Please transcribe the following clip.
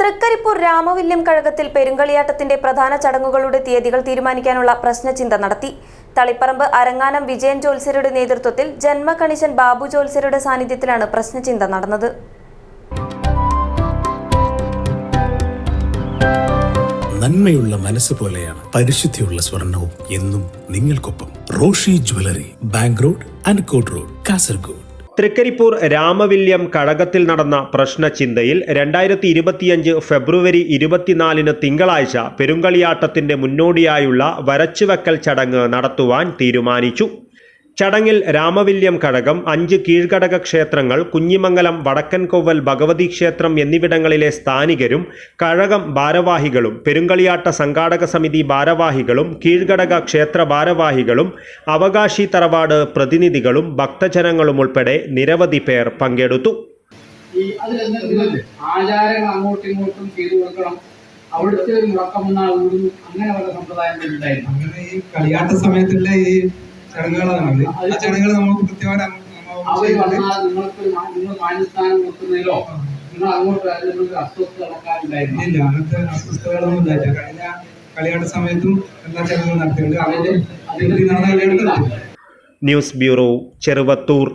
തൃക്കരിപ്പൂർ രാമവില്യം കഴകത്തിൽ പെരുങ്കളിയാട്ടത്തിന്റെ പ്രധാന ചടങ്ങുകളുടെ തീയതികൾ തീരുമാനിക്കാനുള്ള പ്രശ്നചിന്ത നടത്തി. തളിപ്പറമ്പ് അരങ്ങാനം വിജയൻ ജോത്സ്യരുടെ നേതൃത്വത്തിൽ ജന്മകണിശൻ ബാബു ജോത്സ്യരുടെ സാന്നിധ്യത്തിലാണ് പ്രശ്നചിന്ത നടന്നത്. നന്മയുള്ള മനസ്സ് പോലെയാണ് പരിശുദ്ധിയുള്ള സ്വർണവും എന്നും നിങ്ങൾക്കൊപ്പം Roshi jewellery bank road Ankot road Kasaragod. Thrikaripur Ramavilyam കഴകത്തിൽ നടന്ന പ്രശ്നചിന്തയിൽ രണ്ടായിരത്തി ഇരുപത്തിയഞ്ച് ഫെബ്രുവരി ഇരുപത്തിനാലിന് തിങ്കളാഴ്ച പെരുങ്കളിയാട്ടത്തിന്റെ മുന്നോടിയായുള്ള വരച്ചുവെക്കൽ ചടങ്ങ് നടത്തുവാൻ തീരുമാനിച്ചു. ചടങ്ങിൽ രാമവില്യം കഴകം അഞ്ച് കീഴ്ഘടക ക്ഷേത്രങ്ങൾ കുഞ്ഞിമംഗലം വടക്കൻകൊവ്വൽ ഭഗവതി ക്ഷേത്രം എന്നിവിടങ്ങളിലെ സ്ഥാനികരും കഴകം ഭാരവാഹികളും പെരുങ്കളിയാട്ട സംഘാടക സമിതി ഭാരവാഹികളും കീഴ്ഘടക ക്ഷേത്ര ഭാരവാഹികളും അവകാശി തറവാട് പ്രതിനിധികളും ഭക്തജനങ്ങളും ഉൾപ്പെടെ നിരവധി പേർ പങ്കെടുത്തു. ഈ ആചാരങ്ങൾ അങ്ങോട്ടും ഇങ്ങോട്ടും ചെയ്തു കൊടുക്കണം. അവിടുത്തെ ഒരു മുടക്കം അങ്ങനെ പല സമ്പ്രദായങ്ങളുണ്ടായിരുന്നു അങ്ങനെ ഈ കളിയാട്ട സമയത്തുള്ള ഈ ചടങ്ങുകളാണ് ആ ചടങ്ങുകൾ നമുക്ക് കൃത്യമായിട്ട് അവർ. വന്നാൽ നിങ്ങൾക്ക് നിങ്ങൾ മാന്യസ്ഥാനം കൊടുക്കുന്നതിലോ നിങ്ങൾ അങ്ങോട്ട് അതിനൊരു അസ്വസ്ഥ നടക്കാറുണ്ടായിരുന്നു? ഇല്ല അങ്ങനത്തെ അസ്വസ്ഥതകളൊന്നും ഇല്ലായില്ല കഴിഞ്ഞ കളിയാട്ട സമയത്തും എല്ലാ ചടങ്ങുകളും നടത്തിയിട്ടുണ്ട്. അതിന്റെ അതിന്റെ നടന്ന കളിയാട്ടം ന്യൂസ് ബ്യൂറോ ചെറുവത്തൂർ.